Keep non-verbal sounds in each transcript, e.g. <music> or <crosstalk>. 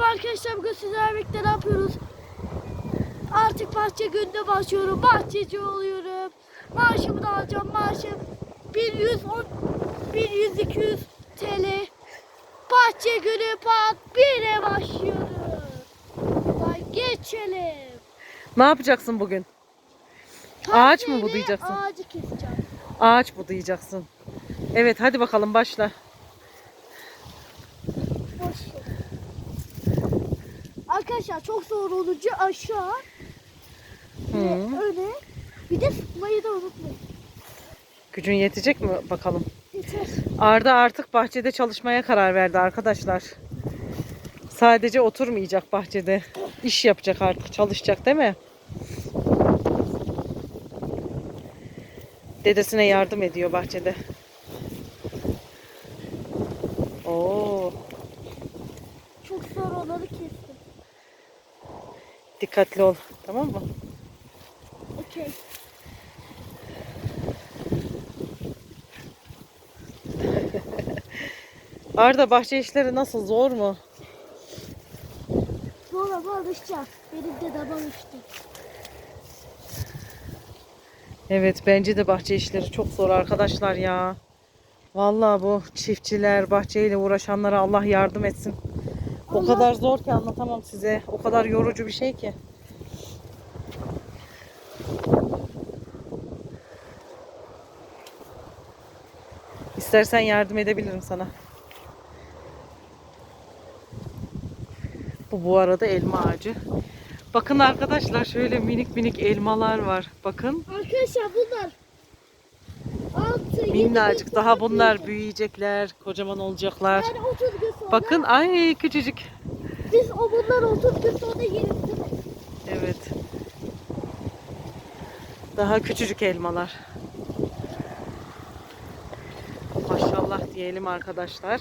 Merhaba arkadaşlar bugün sizlerle birlikte ne yapıyoruz? Artık bahçe günde başlıyorum. Bahçeci oluyorum. Maaşımı da alacağım. Maaşım 1110 1100 TL. Bahçe günü part 1'e başlıyoruz. Hadi geçelim. Ne yapacaksın bugün? Ağaç mı budayacaksın? Ağacı keseceğim. Ağaç budayacaksın. Evet hadi bakalım başla. Boş ver. Arkadaşlar çok zor olunca aşağı ve Hı. öne bir de sıkmayı da unutmayın. Gücün yetecek mi bakalım? Yeter. Arda artık bahçede çalışmaya karar verdi arkadaşlar. Sadece oturmayacak bahçede. İş yapacak artık, çalışacak değil mi? Dedesine yardım ediyor bahçede. Oo, Çok zor olanı kestim. Dikkatli ol. Tamam mı? Okey. <laughs> Arda bahçe işleri nasıl? Zor mu? Zor ama alışacağız. Benim de damam uçtu. Evet bence de bahçe işleri çok zor arkadaşlar ya. Vallahi bu çiftçiler, bahçeyle uğraşanlara Allah yardım etsin. O kadar zor ki anlatamam size. O kadar yorucu bir şey ki. İstersen yardım edebilirim sana. Bu bu arada elma ağacı. Bakın arkadaşlar şöyle minik minik elmalar var. Bakın. Arkadaşlar bunlar 6, 7, Minnacık daha bunlar büyüyecekler, kocaman olacaklar. Yani 30 gün sonra. Bakın ay küçücük. Biz o bunlar 30 gün sonra yeriz? Evet. Daha küçücük elmalar. Maşallah diyelim arkadaşlar.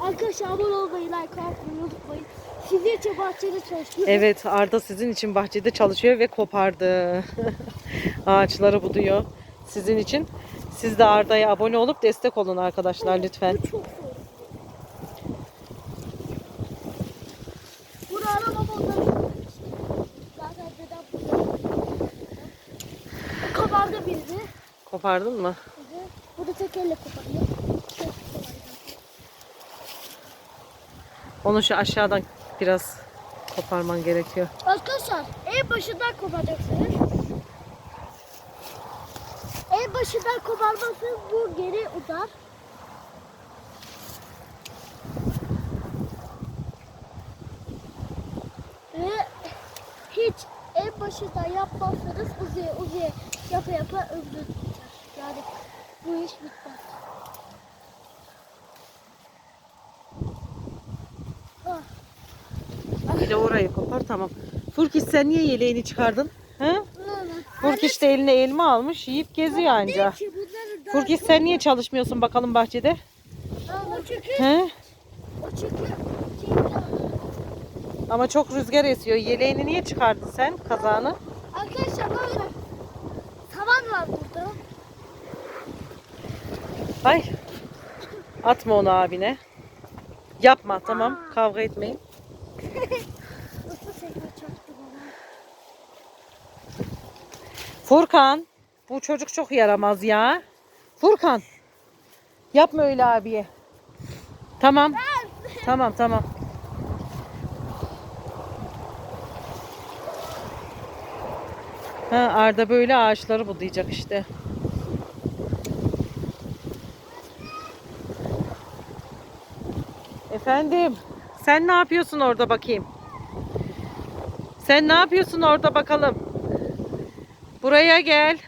Arkadaşlar abone olmayı, like atmayı unutmayın. Sizin için bahçede çalışıyoruz. Evet Arda sizin için bahçede çalışıyor ve kopardı. <laughs> Ağaçları buduyor sizin için. Siz de Arda'ya abone olup destek olun arkadaşlar lütfen. Burada. Kabardı birini. Kopardın mı? Bu da tek elle zaten. Onu şu aşağıdan biraz koparman gerekiyor. Arkadaşlar en başından koparacaksınız. En başından koparmazsanız bu geri uzar. Ve hiç en başından yapmazsanız uzaya uzaya yapa yapa ömrünüz biter. Yani bu iş bitmez. Ah. Bir de orayı kopar tamam. Furkiş sen niye yeleğini çıkardın? Furkiş de eline elma almış yiyip geziyor anca. Furkiş sen niye çalışmıyorsun bakalım bahçede? O çünkü, He? o çünkü Ama çok rüzgar esiyor. Yeleğini niye çıkardın sen kazağını? Arkadaşlar böyle saman var burada. Ay. Atma onu abine. Yapma tamam. Kavga etmeyin. <laughs> Nasıl sekme çaktı bana. Furkan. Bu çocuk çok yaramaz ya. Furkan. Yapma öyle abiye. Tamam. Tamam tamam. Ha, Arda böyle ağaçları budayacak işte. Efendim, sen ne yapıyorsun orada bakayım? Sen ne yapıyorsun orada bakalım? Buraya gel.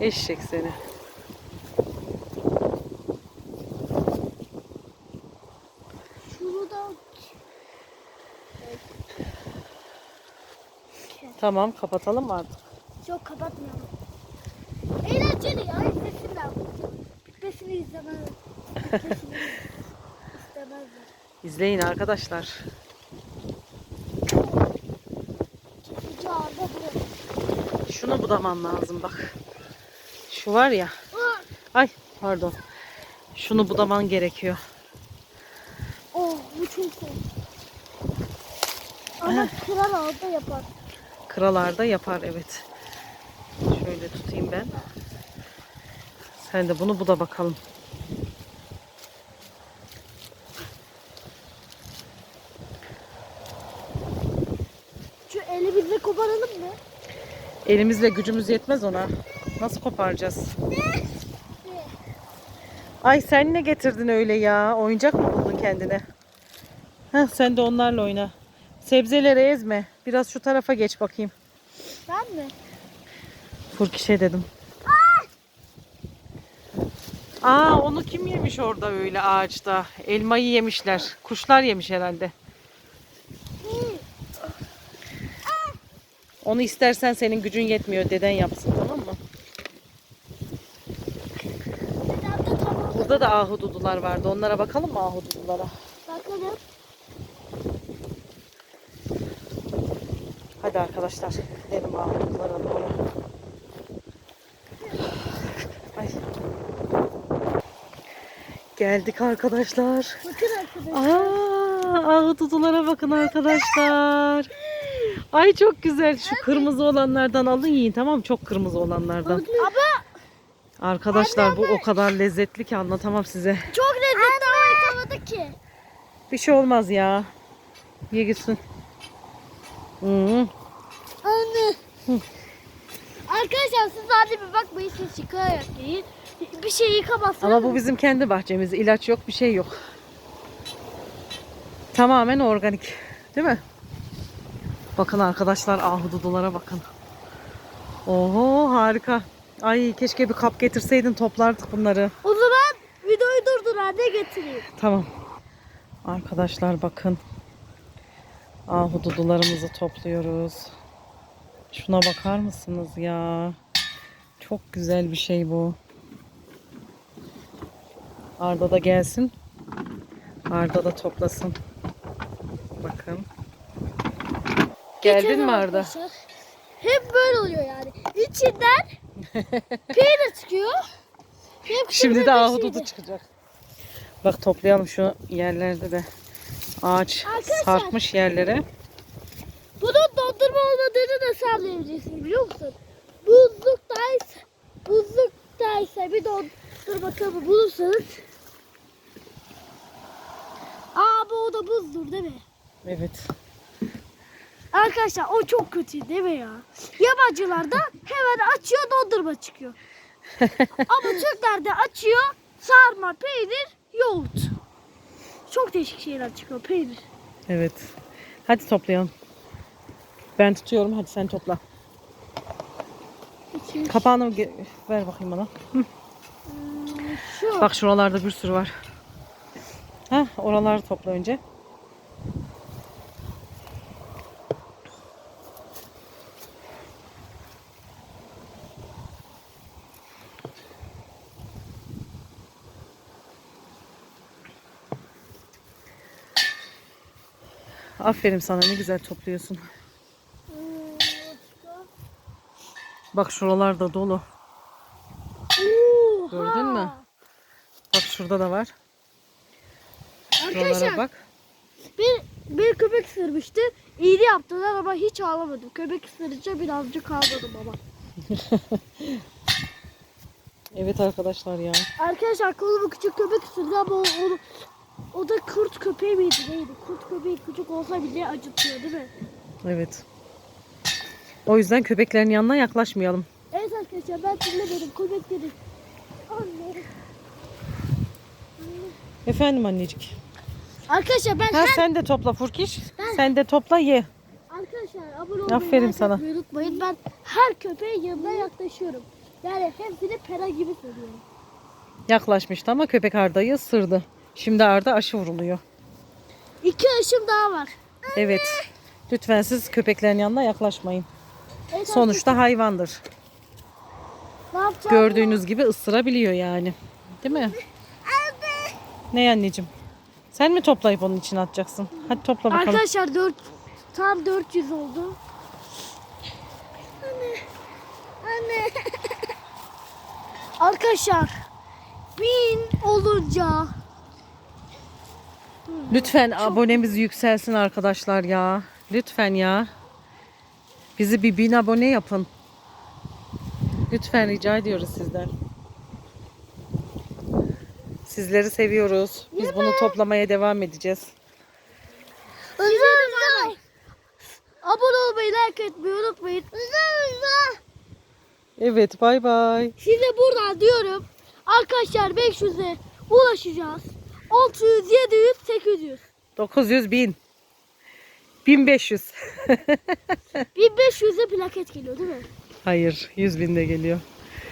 Eşek seni. Şunu da Tamam, kapatalım artık? çok kapatmayalım. Eğlenceli ya. Bitmesini izlemez. <laughs> Bitmesini istemezler. İzleyin arkadaşlar. Şunu budaman lazım bak. Şu var ya. Ay Pardon. Şunu budaman gerekiyor. Oh bu çok zor. Ama kral orada yapar. Kralarda yapar evet. Şöyle tutayım ben. Sen de bunu buda bakalım. Şu elimizle koparalım mı? Elimizle gücümüz yetmez ona. Nasıl koparacağız? Ay sen ne getirdin öyle ya? Oyuncak mı buldun kendine? Heh, sen de onlarla oyna. Sebzeleri ezme. Biraz şu tarafa geç bakayım. Ben mi? Furkişe dedim. Aa onu kim yemiş orada öyle ağaçta? Elmayı yemişler. Kuşlar yemiş herhalde. Onu istersen senin gücün yetmiyor. Deden yapsın tamam mı? Burada da ahududular vardı. Onlara bakalım mı ahududulara? Bakalım. Hadi arkadaşlar. Gidelim ahududulara doğru. Ay. Geldik arkadaşlar. Bakın arkadaşlar. Aa, ahududulara bakın arkadaşlar. Ay çok güzel. Şu kırmızı olanlardan alın yiyin tamam mı? Çok kırmızı olanlardan. Ama Arkadaşlar bu o kadar lezzetli ki anlatamam size. çok lezzetli ama yıkamadı ki. Bir şey olmaz ya. Ye gitsin. Hmm. Anne. Arkadaşlar siz hadi bir bakmayın siz çıkarak yiyin. Bir şey yıkamazsınız. Ama bu bizim kendi bahçemiz. İlaç yok, bir şey yok. Tamamen organik. Değil mi? Bakın arkadaşlar ahududulara bakın. Oho harika. Ay keşke bir kap getirseydin toplardık bunları. O zaman videoyu durdur anne getireyim. Tamam. Arkadaşlar bakın. Ahududularımızı topluyoruz. Şuna bakar mısınız ya? Çok güzel bir şey bu. Arda da gelsin. Arda da toplasın. Bakın. Geldin mi Arda? arkadaşlar. Hep böyle oluyor yani. İçinden <laughs> peynir çıkıyor. Hep Şimdi de ahududu çıkacak. Bak toplayalım şu yerlerde de. Ağaç Arkadaşlar. sarkmış yerlere. Bunun dondurma olmadığını nasıl anlayabileceksiniz biliyor musun? Buzluktaysa, buzluktaysa bir dondurma kabı bulursanız Aa bu o da buzdur değil mi? Evet. Arkadaşlar o çok kötü değil mi ya? Yabancılar da hemen açıyor dondurma çıkıyor. <laughs> Ama Türkler de açıyor sarma, peynir, yoğurt. Çok değişik şeyler çıkıyor peynir. Evet. Hadi toplayalım. Ben tutuyorum. Hadi sen topla. İki, Kapağını ver bakayım bana. Hı. Şu. Bak şuralarda bir sürü var. Ha, oraları topla önce. Aferin sana ne güzel topluyorsun. Bak şuralarda dolu. Gördün mü? Bak şurada da var. Şuralara Arkadaşlar bak. bir, bir köpek ısırmıştı. İğne yaptılar ama hiç ağlamadım. Köpek ısırınca birazcık ağladım ama. <laughs> Evet arkadaşlar ya. Arkadaşlar kolumu küçük köpek ısırdı ama o, o, o da kurt köpeği miydi neydi? Kurt köpeği küçük olsa bile acıtıyor değil mi? Evet. O yüzden köpeklerin yanına yaklaşmayalım. Evet arkadaşlar ben dinlemedim köpekleri. Anne. Efendim annecik. Arkadaşlar ben Ha her sen de topla Furkiş. Ben- Sen de topla ye. Arkadaşlar abone olmayı Aferin sana. unutmayın. Ben her köpeğin yanına yaklaşıyorum. Yani hepsini pera gibi seviyorum. Yaklaşmıştı ama köpek Arda'yı ısırdı. Şimdi Arda aşı vuruluyor. İki aşım daha var. Evet. Lütfen siz köpeklerin yanına yaklaşmayın. Evet, Sonuçta hayvandır. Ne yapacağım? Gördüğünüz gibi ısırabiliyor yani. Değil mi? Ne anneciğim? Sen mi toplayıp onun için atacaksın? Hadi topla bakalım. Arkadaşlar 4 tam 400 oldu. Anne. Anne. <laughs> Arkadaşlar olunca Lütfen abonemiz yükselsin arkadaşlar ya. Lütfen ya. Bizi bir bin abone yapın. Lütfen rica ediyoruz sizden. Sizleri seviyoruz. Biz bunu toplamaya devam edeceğiz. Bay. Abone olmayı, like etmeyi unutmayın. Evet bay bay. Size buradan diyorum. Arkadaşlar 500'e ulaşacağız. 600, 700, 800. 900 bin. 1500. 1500'e <laughs> plaket geliyor değil mi? Hayır 100 bin de geliyor.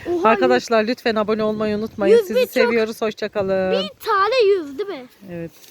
Oha, Arkadaşlar lütfen abone olmayı unutmayın. Sizi çok. seviyoruz. Hoşçakalın. Bir tane 100 değil mi? Evet.